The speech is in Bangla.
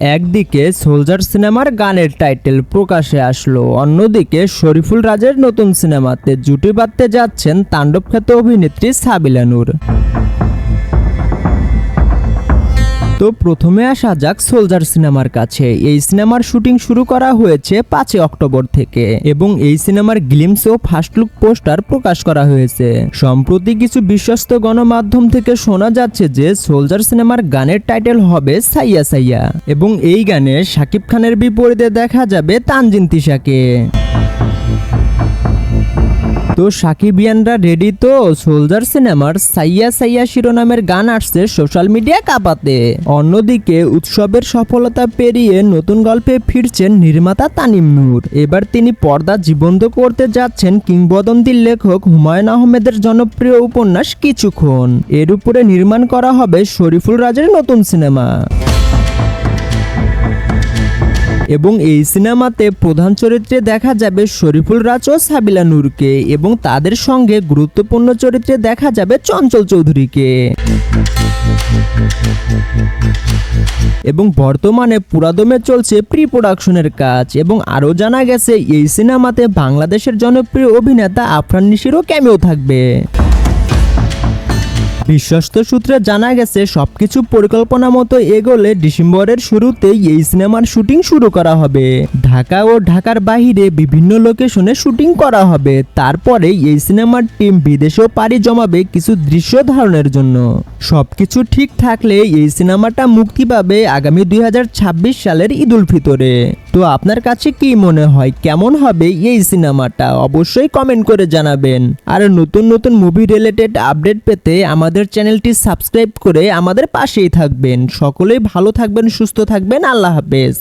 একদিকে সোলজার সিনেমার গানের টাইটেল প্রকাশে আসলো, অন্যদিকে শরীফুল রাজের নতুন সিনেমাতে জুটি বাঁধতে যাচ্ছেন তাণ্ডব খ্যাত অভিনেত্রী সাবিলা নূর। তো প্রথমে আসা যাক সোলজার সিনেমার কাছে। এই সিনেমার শুটিং শুরু করা হয়েছে পাঁচই অক্টোবর থেকে এবং এই সিনেমার গ্লিমস ও ফার্স্ট লুক পোস্টার প্রকাশ করা হয়েছে। সম্প্রতি কিছু বিশ্বস্ত গণমাধ্যম থেকে শোনা যাচ্ছে যে সোলজার সিনেমার গানের টাইটেল হবে সাইয়া সাইয়া এবং এই গানে শাকিব খানের বিপরীতে দেখা যাবে তানজিন তিশাকে। তো সাকিবিয়ানরা রেডি তো? সোলজার সিনেমার সাইয়া সাইয়া শিরোনামের গান আসছে সোশ্যাল মিডিয়া কাঁপাতে। অন্যদিকে উৎসবের সফলতা পেরিয়ে নতুন গল্পে ফিরছেন নির্মাতা তানিম নূর। এবার তিনি পর্দা জীবন্ত করতে যাচ্ছেন কিংবদন্তির লেখক হুমায়ুন আহমেদের জনপ্রিয় উপন্যাস কিছুক্ষণ। এর উপরে নির্মাণ করা হবে শরীফুল রাজের নতুন সিনেমা। এবং এই সিনেমাতে প্রধান চরিত্রে দেখা যাবে শরীফুল রাজ ও সাবিলা নূরকে এবং তাদের সঙ্গে গুরুত্বপূর্ণ চরিত্রে দেখা যাবে চঞ্চল চৌধুরীকে। এবং বর্তমানে পুরাদমে চলছে প্রি প্রোডাকশনের কাজ এবং আরও জানা গেছে, এই সিনেমাতে বাংলাদেশের জনপ্রিয় অভিনেতা আফরান নিশিরও ক্যামেও থাকবে। বিশ্বস্ত সূত্রে জানা গেছে, সবকিছু পরিকল্পনা মতো এগোলে ডিসেম্বরের শুরুতেই এই সিনেমার শুটিং শুরু করা হবে। ঢাকা ও ঢাকার বাহিরে বিভিন্ন লোকেশনে শুটিং করা হবে। তারপরে এই সিনেমার টিম বিদেশেও পাড়ি জমাবে কিছু দৃশ্য ধারণের জন্য। সবকিছু ঠিক থাকলে এই সিনেমাটা মুক্তি পাবে আগামী দুই হাজার ছাব্বিশ সালের ঈদুল ফিতরে। তো আপনার কাছে কি মনে হয়, কেমন হবে এই সিনেমাটা অবশ্যই কমেন্ট করে জানাবেন। আর নতুন নতুন মুভি রিলেটেড আপডেট পেতে আমাদের চ্যানেলটি সাবস্ক্রাইব করে আমাদের পাশেই থাকবেন। সকলেই ভালো থাকবেন, সুস্থ থাকবেন, আল্লাহ হাফেজ।